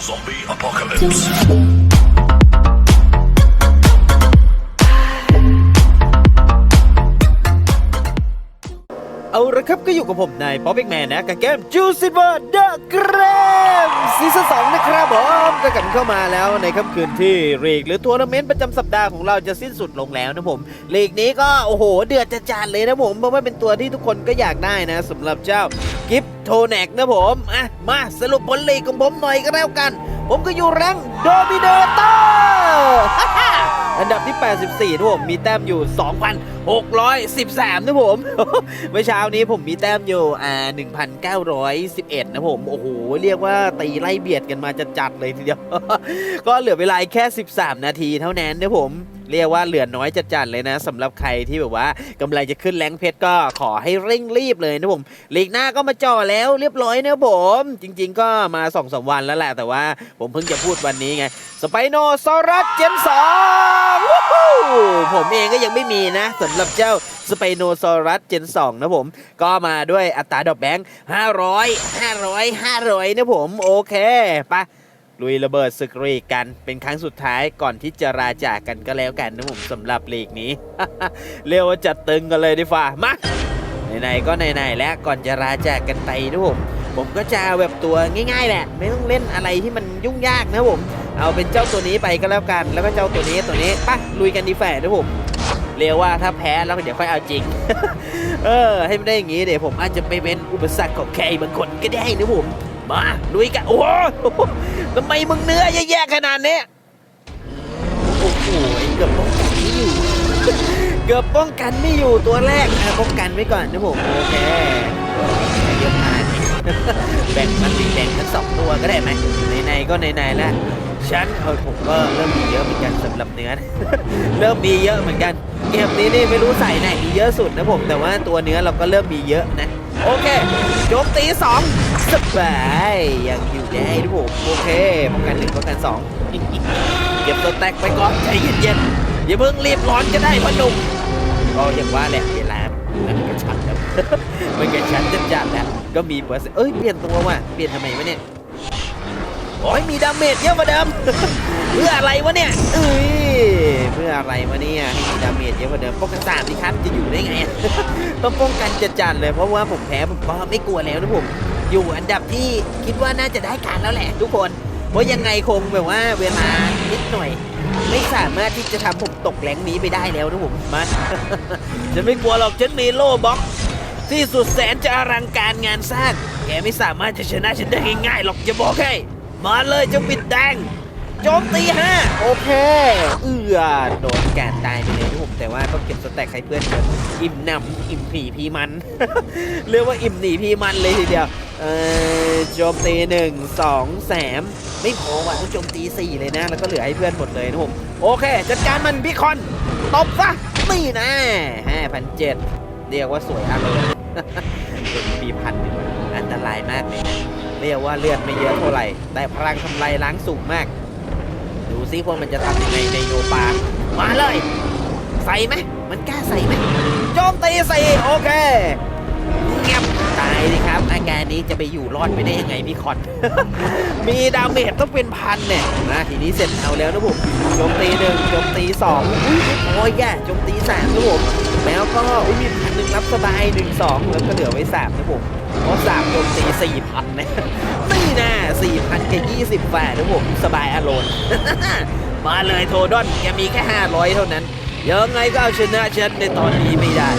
Zombie apocalypse. เอาละครับก็อยู่กับผมนายป๊อปปี้แมนนะกับเกมจูซิเ e อร์เดอะเกรมซีซั่นสองนะครับผมก็กลับเข้ามาแล้วในค่ำคืนที่ลีกหรือทัวร์นาเมนต์ประจำสัปดาห์ของเราจะสิ้นสุดลงแล้วนะผมลีกนี้ก็โอ้โหเดือดจะจานเลยนะผมเพราะว่าเป็นตัวที่ทุกคนก็อยากได้นะสำหรับเจ้ากิฟ ทแนกนะผมอะมาสรุปผลลีกของผมหน่อยก็แล้วกัน ผมก็อยู่แรงโดมิเนเตอร์อันดับที่ 84นะผมมีแต้มอยู่ 2,613นะผม เมื่อเช้านี้ผมมีแต้มอยู่อ่า1,911 นะผม โอ้โห เรียกว่าตีไล่เบียดกันมาจัดๆเลยทีเดียว ก็เหลือเวลาแค่ 13 นาทีเท่านั้นนะผม เรียกว่าเหลือน้อยจัดๆเลยนะสำหรับใครที่แบบว่ากำลังจะขึ้นแรงเพชรก็ขอให้เร่งรีบเลยนะผมลีกหน้าก็มาจ่อแล้วเรียบร้อยนะผมจริง ๆ ก็มา2อสวันแล้วแหละแต่ว่าผมเพิ่งจะพูดวันนี้ไงสไปโนซอรัสเจนสองผมเองก็ยังไม่มีนะสำหรับเจ้าสไปโนซอรัสเจนสองนะผม ก็มาด้วยอัตราดอกแบงค์500 500 500 นะผม โอเคไปะ ลุยระเบิดศึกรีกกันเป็นครั้งสุดท้ายก่อนที่จะราจากกันก็แล้วกันนะผมสำหรับลีกนี้ เรียกว่าจัดตึงกันเลยดีฝ่ามาไหนๆก็ไหนๆแล้วก่อนจะราจากกันไปนะผมผมก็จะเอาแบบตัวง่าย ๆ แหละ ไม่ต้องเล่นอะไรที่มันยุ่งยากนะผมเอาเป็นเจ้าตัวนี้ไปก็แล้วกัน แล้วก็เจ้าตัวนี้ตัวนี้ปะลุยกันดีแฝดนะผมเรียกว่าถ้าแพ้แล้วเดี๋ยวค่อยเอาจริง เออ ให้มันได้อย่างงี้เดี๋ยวผมอาจจะไปเป็นอุปสรรคของใครบางคนก็ได้นะผม มาลุยกัน โอ้โหทำไมมึงเนื้อแย่ๆขนาดนี้โอ้โหเกือบป้องกันไม่อยู่ เกือบป้องกันไม่อยู่ตัวแรกอะป้องกันไว้ก่อนนะผมโอเคเยอะมากแบ่งมันมีแบ่งทั้งสองตัวก็ได้ไหมไหนๆก็ไหนๆแล้วฉันเออผมก็เริ่มมีเยอะเหมือนกันสำหรับเนื้อเริ่มมีเยอะเหมือนกัน เกมนี้นี่ไม่รู้ใส่ไหนมีเยอะสุดนะผมแต่ว่าตัวเนื้อเราก็เริ่มมีเยอะนะ โอเคโจมตีสองสบายยังอยู่ได้นะผมโอเคป้องกันหนึ่งป้องกันสองเก็บตัวแตกไปก่อนใจเย็นๆอย่าเพิ่งรีบร้อนก็ได้พอหนุ่มก็อย่างว่าแหละเวลามันกระชันแล้วมันกระชันจัดๆแล้วก็มีเปอร์เซ็นต์เอ้ยเปลี่ยนตัวว่ะเปลี่ยนทำไมวะเนี่ยโอ้ยมีดาเมจเยอะกว่าเดิมเพื่ออะไรวะเนี่ยเอ้ย เพื่ออะไรวะเนี่ยให้มีดาเมจเยอะกว่าเดิมป้องกันสามดิครับจะอยู่ได้ไง ต้องป้องกันจัดๆเลยเพราะว่าผมแพ้ผมก็ไม่กลัวแล้วนะผม อยู่อันดับที่คิดว่าน่าจะได้การแล้วแหละ ทุกคน เพราะยังไงคงแบบว่าเวลานิดหน่อย ไม่สามารถที่จะทำผมตกแหลงนี้ไปได้แล้วนะผมมาฉันไม่กลัวหรอกฉันมีโล่บล็อกที่สุดแสนจะอลังการงานสร้าง แกไม่สามารถจะชนะฉันได้ง่ายๆหรอกจะบอกให้ มาเลยเจ้าปิดแดง โจมตีห้าโอเค เอือโดนแกนตายไปเลยนะผมแต่ว่าต้องเก็บสแต็กให้เพื่อนเถอะอิ่มหนำอิ่มผีพีมัน เรียกว่าอิ่มหนีพีมันเลยทีเดียว เออโจมตีหนึ่งสองสามไม่พอว่ะต้องโจมตีสี่เลยนะ แล้วก็เหลือให้เพื่อนหมดเลยนะผมโอเค จัดการมันพี่คอนตบซะนี่นะห้าพันเจ็ดเรียกว่าสวยอารมณ์เป็นปีพันหนึ่งอันตรายมากเลยนะเรียกว่าเลือดไม่เยอะเท่าไหร่ แต่พลังทำลายล้างสูงมาก ดูซิว่ามันจะทำยังไงในโนปามาเลย ใส่ไหมมันกล้าใส่ไหมโจมตีใส่โอเคเงียบตายเลยครับ อาการนี้จะไปอยู่รอดไปได้ยังไงพี่คอน มีดาเมจต้องเป็นพันเนี่ยนะทีนี้เสร็จเอาแล้วนะผมโจมตีหนึ่งโจมตีสองอุ้ยโอ้ยแย่โจมตีสามนะผมแล้วก็อุ้ยมีพันหนึ่งรับสบายหนึ่งสองแล้วก็เหลือไว้สามนะผม เพราะสามโจมตีสี่พันเนี่ยนี่นะสี่พันกับยี่สิบแปดนะผมสบายอารมณ์มาเลยโทดอนแกมีแค่ห้าร้อยเท่านั้นยังไงก็เอาชนะฉันในตอนนี้ไม่ได้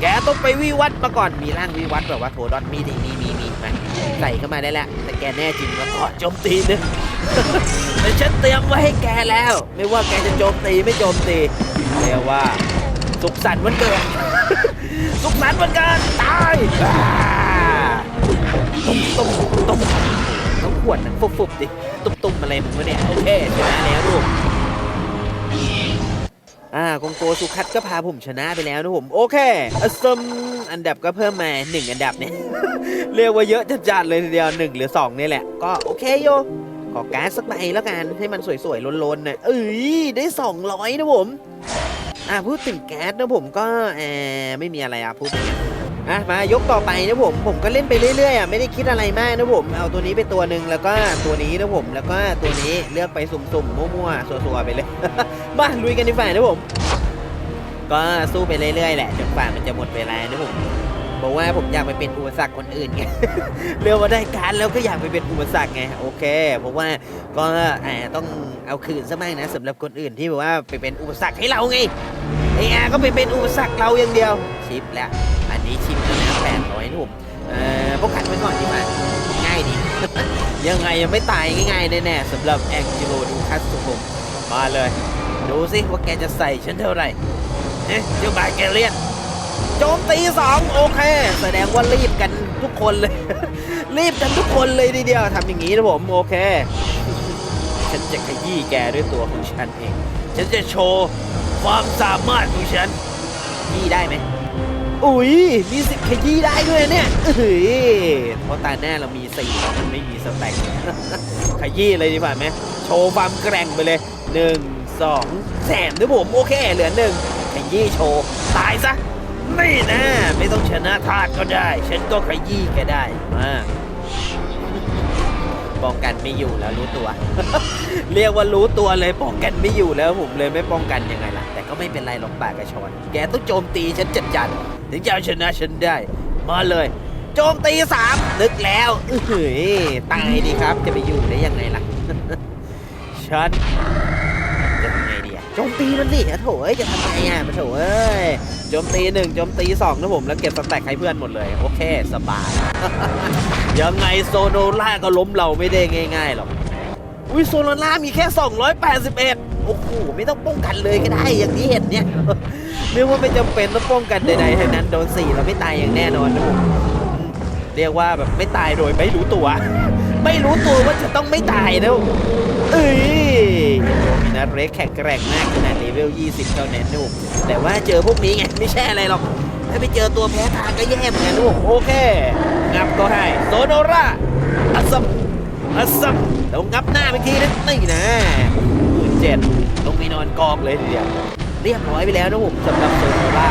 แกต้องไปวิวัฒน์มาก่อนมีร่างวิวัฒน์แบบว่าโทดอนมีดีมีมีมีมาใส่เข้ามาได้แล้วแต่แกแน่จริงแล้วก็โจมตีนึงแต่ฉันเตรียมไว้ให้แกแล้ว ไม่ว่าแกจะโจมตีไม่โจมตีเรียกว่าสุขสันต์วันเกิดสุขสันต์วันเกิดตาย ตุ้มตุ้มตุ้มต้องขวดนังฟุบๆดิตุ้มตุ้มอะไรมึงวะเนี่ยโอเคชนะแล้วลูกอ่ากงโกสุคัตก็พาผมชนะไปแล้วนะผม โอเคอัสมอันดับก็เพิ่มมาหนึ่งอันดับเนี่ย เรียกว่าเยอะจัดๆเลยทีเดียวหนึ่งหรือสองนี่แหละ ก็โอเคโยขอการ์ดสักใบแล้วกัน ให้มันสวยๆล้นๆหน่อยเอ้ยได้ 200 นะผม อ่าพูดถึงแก๊สนะผมก็เออไม่มีอะไรอะพูดถึง อะมายกต่อไปนะผมผมก็เล่นไปเรื่อยๆอะไม่ได้คิดอะไรมากนะผมเอาตัวนี้ไปตัวหนึ่งแล้วก็ตัวนี้นะผมแล้วก็ตัวนี้เลือกไปสุ่มๆมั่วๆสัวๆไปเลยมาลุยกันดีกว่านะผมก็สู้ไปเรื่อยๆแหละจนกว่ามันจะหมดเวลานะผมบอกว่าผมอยากไปเป็นอุปสรรคคนอื่นไงเรียกว่าได้การแล้วก็อยากไปเป็นอุปสรรคไงโอเคเพราะว่าก็อ่าต้องเอาคืนซะบ้างนะสำหรับคนอื่นที่แบบว่าไปเป็นอุปสรรคให้เราไงไอ้อาก็ไปเป็นอุปสรรคเราอย่างเดียวชิปแล้ว ชิปแล้วนะแปดร้อยนะผมเอ่อพวกกันไว้ก่อนดีกว่าง่ายดี ยังไงยังไม่ตายง่ายๆแน่ๆสำหรับแองจิโรดูคัสของผมมาเลย ดูสิว่าแกจะใส่ฉันเท่าไหร่เอ๊ะเจ้าบาแกเลียนโจมตีสองโอเค แสดงว่ารีบกันทุกคนเลย รีบกันทุกคนเลยทีเดียวทำอย่างนี้นะผมโอเค ฉันจะขยี้แกด้วยตัวของฉันเอง ฉันจะโชว์ความสามารถของฉันยี้ได้ไหม อุ้ยมีสิบขยี้ได้ด้วยเนี่ยเฮ้ยเพราะตาแน่เรามีสี่มันไม่มีสแต็กขยี้เลยดีกว่าไหมโชว์ความแกร่งไปเลยหนึ่งสองแสนด้วยผมโอเคเหลือหนึ่งขยี้โชว์ตายซะไม่นะไม่ต้องชนะทาสก็ได้ ฉันก็ขยี้แกได้มา ป้องกันไม่อยู่แล้วรู้ตัว เรียกว่ารู้ตัวเลยป้องกันไม่อยู่แล้วผมเลยไม่ป้องกันยังไงล่ะ แต่ก็ไม่เป็นไรหรอกปากกระชอน แกต้องโจมตีฉันจัดจัดๆถึงจะเอาชนะฉันได้ มาเลย โจมตีสามนึกแล้วเอ้ยตายดีครับ จะไปอยู่ได้ยังไงล่ะ ฉันจะทำไงดีอะโจมตีมันสิอะโถเอ้ยจะทำไงอะโถเอ้ย โจมตีหนึ่งโจมตีสองนะผมแล้วเก็บสแต็กให้เพื่อนหมดเลย โอเคสบาย ยังไงโซโนล่าก็ล้มเราไม่ได้ง่ายๆหรอกอุ้ยโซโนล่ามีแค่ 281 โอ้โห ไม่ต้องป้องกันเลยก็ได้อย่างที่เห็นเนี่ยเรียกว่าไม่จำเป็นต้องป้องกันใดๆทั้งนั้นโดนสี่เราไม่ตายอย่างแน่นอนนะผมเรียกว่าแบบไม่ตายโดยไม่รู้ตัว ไม่รู้ตัวว่าจะต้องไม่ตายนะเอ้ยนัดเรกแข็งแกร่งมากขนาด วล 20 เท่านั้นนุ่มแต่ว่าเจอพวกนี้ไง ไม่ใช่อะไรหรอก ถ้าไปเจอตัวแพ้ทางก็แย่เหมือนกันนุ่มโอเค งับก็ให้ โซโนราอัสมอัสมเดี๋ยวงับหน้าไปทีนะนี่นะหมื่นเจ็ดลงไปนอนกองเลยทีเดียว เรียบร้อยไปแล้วนะผมสำหรับโซโนรา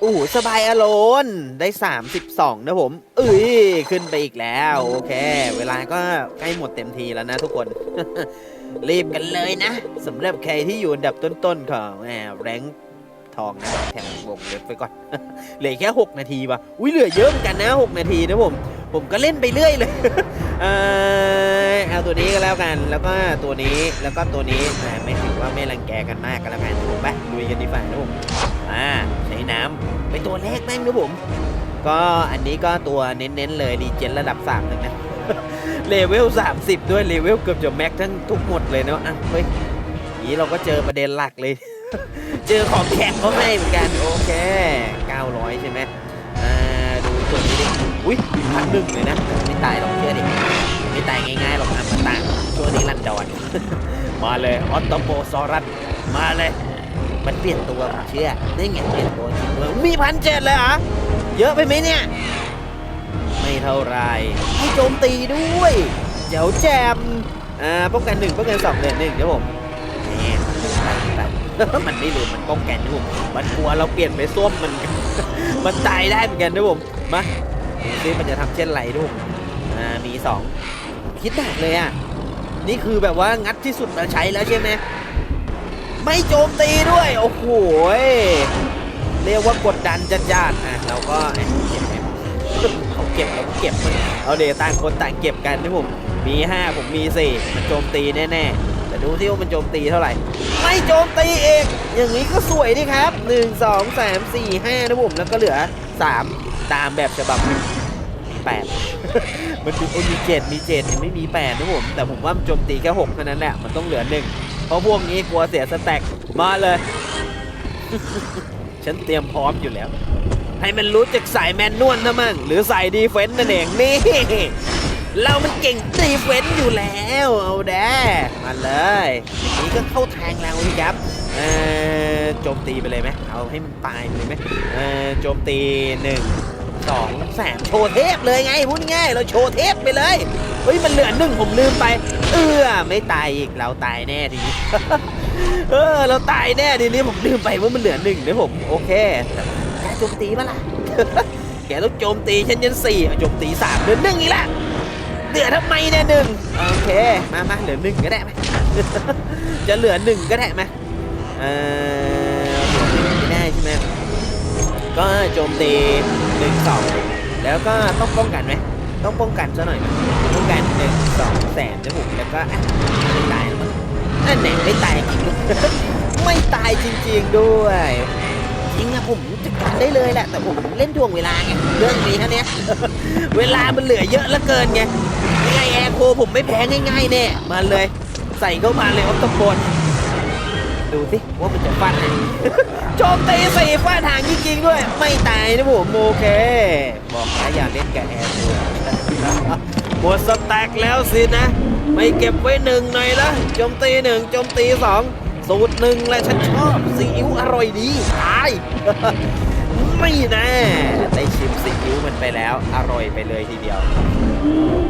โอ้สบายอารมณ์ได้ 32 นะผมเอ้ยขึ้นไปอีกแล้ว โอเค เวลาก็ใกล้หมดเต็มทีแล้วนะทุกคน รีบกันเลยนะสำหรับใครที่อยู่อันดับต้นๆของแหมแรงทองนะแถมวงเล็บไปก่อน เหลือแค่ 6 นาทีว่ะ อุ้ยเหลือเยอะเหมือนกันนะ 6 นาทีนะผม ผมก็เล่นไปเรื่อยเลย เออเอาตัวนี้ก็แล้วกัน แล้วก็ตัวนี้ แล้วก็ตัวนี้แหมไม่ถือว่าไม่รังแกกันมากก็แล้วกันะผมไปลุยกันดีกว่านะผม อ่าใช้น้ำเป็นตัวแรกแม่งนะผม ก็อันนี้ก็ตัวเน้นๆเลยดีเจนระดับ3ถึงนะ เลเวล 30 ด้วย เลเวลเกือบจะแม็กทั้งทุกหมดเลยเนาะอะเฮ้ยนี้เราก็เจอประเด็นหลักเลย เจอของแข็งเขาให้เหมือนกัน โอเค 900 ใช่ไหมอ่า ดูตัวนี้ดิอุ้ยพันหนึ่งเลยนะ ไม่ตายหรอกเชื่อดิ ไม่ตายง่ายๆหรอกอมตะตัวนี้ลันดอน มาเลยออตโตโปซอรัส มาเลย มันเปลี่ยนตัวผมเชื่อนี่ไงเปลี่ยนตัวจริงด้วยมีพันเจ็ดเลยเหรอ เยอะไปไหมเนี่ย ไม่เท่าไรให้โจมตีด้วย เดี๋ยวแจมอ่าป้องกันหนึ่งป้องกันสองเดือนหนึ่งเดี๋ยวผมนี่ไปไปมันไม่ลืมมันป้องกันนะผมมันกลัวเราเปลี่ยนไปส้วมมัน มันตายได้เหมือนกันนะผมมาดูซิมันจะทำเช่นไรด้วยผมอ่ามีสองคิดหนักเลยอะนี่คือแบบว่างัดที่สุดมาใช้แล้วใช่ไหมไม่โจมตีด้วย โอ้โหยเรียกว่ากดดันจัดจานอะเราก็เก็บ เก็บเราก็เก็บ เอาเดี๋ยวต่างคนต่างเก็บกันนะผมมี 5 ผมมี 4 มันโจมตีแน่ๆ แต่ดูที่ว่ามันโจมตีเท่าไหร่ ไม่โจมตีเองอย่างนี้ก็สวยดีครับ 1 2 3 4 5นะผมแล้วก็เหลือ 3 ตามแบบฉบับมีแปดมันมีโอ้มีเจ็ดมีเจ็ดยังไม่มีแปดนะผม แต่ผมว่ามันโจมตีแค่หกเท่านั้นแหละมันต้องเหลือหนึ่งเพราะพวกนี้กลัวเสียสแต็กมาเลย ฉันเตรียมพร้อมอยู่แล้ว ให้มันรู้จักสายแมนนวลนะมั่งหรือสายดีเฟนต์นั่นเองนี่ เรามันเก่งดีเฟนต์อยู่แล้ว เอาแด้มาเลยอย่างนี้ก็เข้าทางเราสิครับเออโจมตีไปเลยไหมเอาให้มันตายไปเลยไหมเออโจมตีหนึ่งสองสามโชว์เทพเลยไงพูดง่ายเราโชว์เทพไปเลยเฮ้ยมันเหลือหนึ่งผมลืมไป เออไม่ตายอีกเราตายแน่ทีนี้เออเราตายแน่ทีนี้ผมลืมไปว่ามันเหลือหนึ่งนะผมโอเค จมตีมาล่ะ แกต้องโจมตีฉันยันสี่โจมตีสามเหลือหนึ่งอีกแล้วเหลือทำไมเนี่ยหนึ่งโอเค มามาเหลือหนึ่งก็ได้ไหมจะเหลือหนึ่งก็ได้ไหมเออเหลือหนึ่งไม่ได้ใช่ไหมก็โจมตีหนึ่งสองแล้วก็ต้องป้องกันไหมต้องป้องกันซะหน่อยไหมป้องกันหนึ่งสองแสนนะผมแล้วก็ไม่ตายแล้วมั้งนั่นแหละไม่ตายจริงด้วยไม่ตายจริง ๆด้วย จริงอะผมจัดการได้เลยแหละ แต่ผมเล่นทวงเวลาไงเรื่องนี้ครับเนี้ย เวลามันเหลือเยอะเหลือเกินไงยังไงแอร์โคผมไม่แพ้ง่ายๆแน่มาเลย ใส่เข้ามาเลยออฟตบนดูสิว่ามันจะฟันไหมโจมตีสี่ฟาดหางจริงๆด้วย ไม่ตายนะผมโอเค บอกแล้วอย่าเล่นกับแอร์โคหมดสแต็กแล้วสินะ ไม่เก็บไว้หนึ่งหน่อยละโจมตีหนึ่งโจมตีสองสูตรหนึ่งและฉันชอบซีอิ๊วอร่อยดีาย ไม่แน่ได้ชิมซีอิ๊วมันไปแล้ว อร่อยไปเลยทีเดียว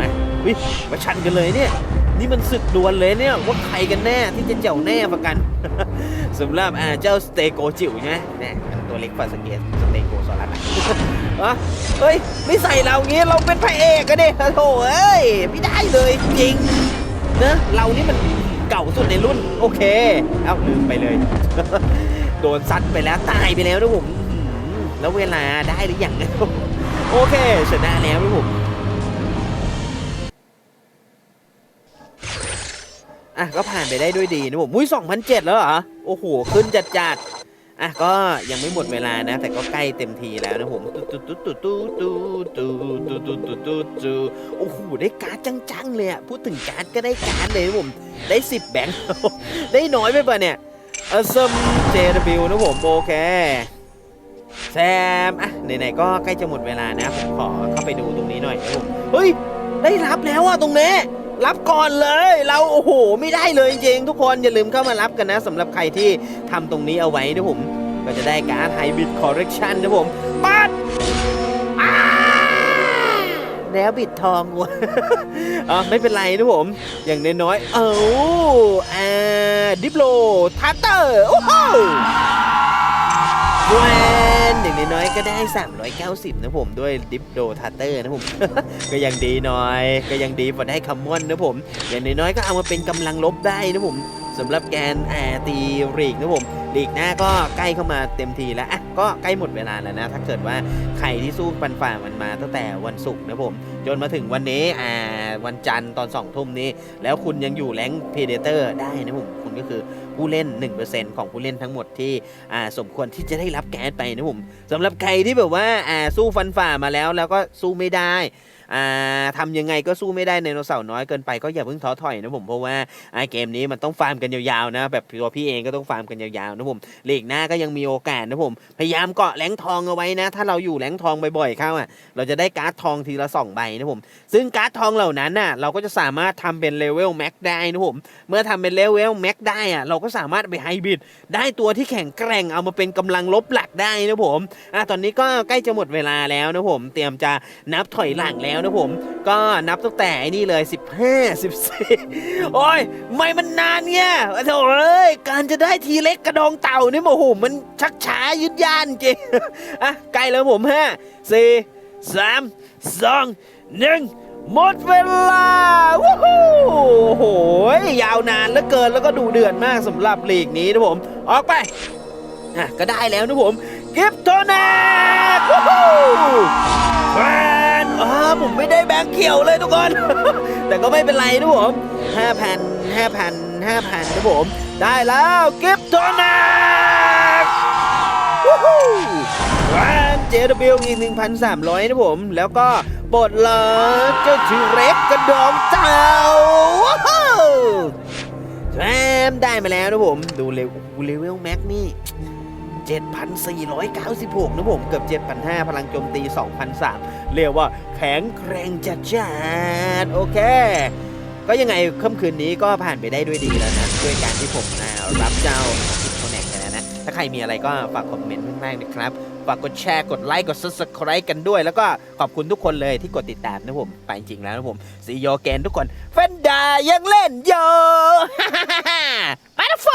มาวิมาชันกันเลยเนี่ย นี่มันศึกดวลเลยเนี่ยว่าใครกันแน่ที่จะเจ้าแน่ประกันสำหรับอ่าเจ้าสเตโกจิ๋วใช่ไหมเนี่ยตัวเล็กกว่าสเกตสเตโกสอรัสอะอเฮ้ย ไม่ใส่เรางี้เราเป็นพระเอกกันดิโถเอ้ย ไม่ได้เลยจริงนะเรานี่มันเก่าสุดในรุ่น โอเค เอ้าลืมไปเลย โดนซัดไปแล้วตายไปแล้วนะผมแล้วเวลาได้หรือยังโอเคชนะแล้วนะผมอะก็ผ่านไปได้ด้วยดีนะผมมุ้ย2007 แล้วเหรอโอ้โหขึ้นจัดจัดอะก็ยังไม่หมดเวลานะ แต่ก็ใกล้เต็มทีแล้วนะผมตุ๊ดตุ๊ดตุ๊ดตุ๊ดตุ๊ดตุ๊ดตุ๊ดตุ๊ดตุ๊ดตุ๊ดตุ๊ดโอ้โหได้การ์ดจังๆเลยอะพูดถึงการ์ดก็ได้การ์ดเลยนะผมได้ 10 แบงค์ได้น้อยไปป่ะเนี่ย เออซัมเจบินะผมโอเคแซมอะไหนๆก็ใกล้จะหมดเวลานะ ผมขอเข้าไปดูตรงนี้หน่อยนะผมเฮ้ย ได้รับแล้วอะตรงนี้รับก่อนเลย เราโอ้โห ไม่ได้เลยจริงๆทุกคนอย่าลืมเข้ามารับกันนะสำหรับใครที่ทำตรงนี้เอาไว้นะผม ก็จะได้การ์ดไฮบิดคอร์เรคชันนะผมปัด แล้วบิดทองวะอะไม่เป็นไรนะผม อย่างน้อยๆ เอ้าอ่าดิปโลทัตเตอร์โอ้โหแวนอย่างน้อยๆก็ได้ 390 นะผมด้วยดิฟโดทัตเตอร์นะผม ก็ยังดีหน่อย ก็ยังดีกว่าได้คัมมอนนะผม อย่างน้อยๆก็เอามาเป็นกำลังลบได้นะผม สำหรับแกนแอตีรีกนะผมรีกหน้าก็ใกล้เข้ามาเต็มทีแล้วอะก็ใกล้หมดเวลาแล้วนะ ถ้าเกิดว่าใครที่สู้ปันฝ่ามันมาตั้งแต่วันศุกร์นะผม จนมาถึงวันนี้อ่าวันจันทร์ตอนสองทุ่มนี้ แล้วคุณยังอยู่แรงเพเดเตอร์ได้นะผมคุณก็คือผู้เล่น 1%ของผู้เล่นทั้งหมดที่อ่าสมควรที่จะได้รับแก๊สไปนะผมสำหรับใครที่แบบว่าอ่าสู้ฟันฝ่ามาแล้วแล้วก็สู้ไม่ได้ อ่าทำยังไงก็สู้ไม่ได้ไดโนเสาร์น้อยเกินไปก็อย่าเพิ่งท้อถอยนะผมเพราะว่าไอเกมนี้มันต้องฟาร์มกันยาวๆนะแบบตัวพี่เองก็ต้องฟาร์มกันยาวๆนะผมลีกหน้าก็ยังมีโอกาสนะผมพยายามเกาะแหลงทองเอาไว้นะ ถ้าเราอยู่แหลงทองบ่อยๆเข้าอะเราจะได้การ์ดทองทีละสองใบนะผมซึ่งการ์ดทองเหล่านั้นน่ะเราก็จะสามารถทำเป็นเลเวลแม็กได้นะผมเมื่อทำเป็นเลเวลแม็กได้อะเราก็สามารถไปไฮบริดได้ตัวที่แข็งแกร่งเอามาเป็นกำลังลบหลักได้นะผมอะตอนนี้ก็ใกล้จะหมดเวลาแล้วนะผมเตรียมจะนับถอยหลังแล้วนะผม ก็นับตั้งแต่นี่เลย 15 14 โอ้ย ไม่มันนานเนี่ยโถ่เอ้ย การจะได้ทีเล็กกระดองเต่านี่โอ้โหมันชักช้ายืดยานจริงอะใกล้แล้วผมห้าสี่สามสองหนึ่งหมดเวลาวู้ฮู้โอ้โหยาวนานเหลือเกินแล้วก็ดูเดือดมากสำหรับลีกนี้นะผม ออกไปอะก็ได้แล้วนะผม กิฟโทนัทวู้ฮู้ อ่าผมไม่ได้แบงค์เขียวเลยทุกคน แต่ก็ไม่เป็นไรนะผมห้าพันห้าพันห้าพันนะผม ได้แล้วกิฟต์โทนัทวู้ฮู้แฟน JW อีก1,300นสามร้อยนะผม แล้วก็ปลดล็อกเจ้าทีเร็กกระดองเต่าว้าวแซมได้มาแล้วนะผม ดูเลวลเลเวลแม็กนี่ 7,496นะผมเกือบ 7,500 พลังโจมตี 2,003 เรียกว่าแข็งแกร่งจัดจ้านโอเค ก็ยังไงค่ำคืนนี้ก็ผ่านไปได้ด้วยดีแล้วนะด้วยการที่ผมรับเจ้าทิปโคแนกไปแล้วนะ ถ้าใครมีอะไรก็ฝากคอมเมนต์มากๆนะครับ ฝากกดแชร์ กดไลค์ กด subscribe กันด้วย แล้วก็ขอบคุณทุกคนเลยที่กดติดตามนะผม ไปจริงแล้วนะผมซีโยเกนทุกคนเฟนดายังเล่นโยไปนะไฟ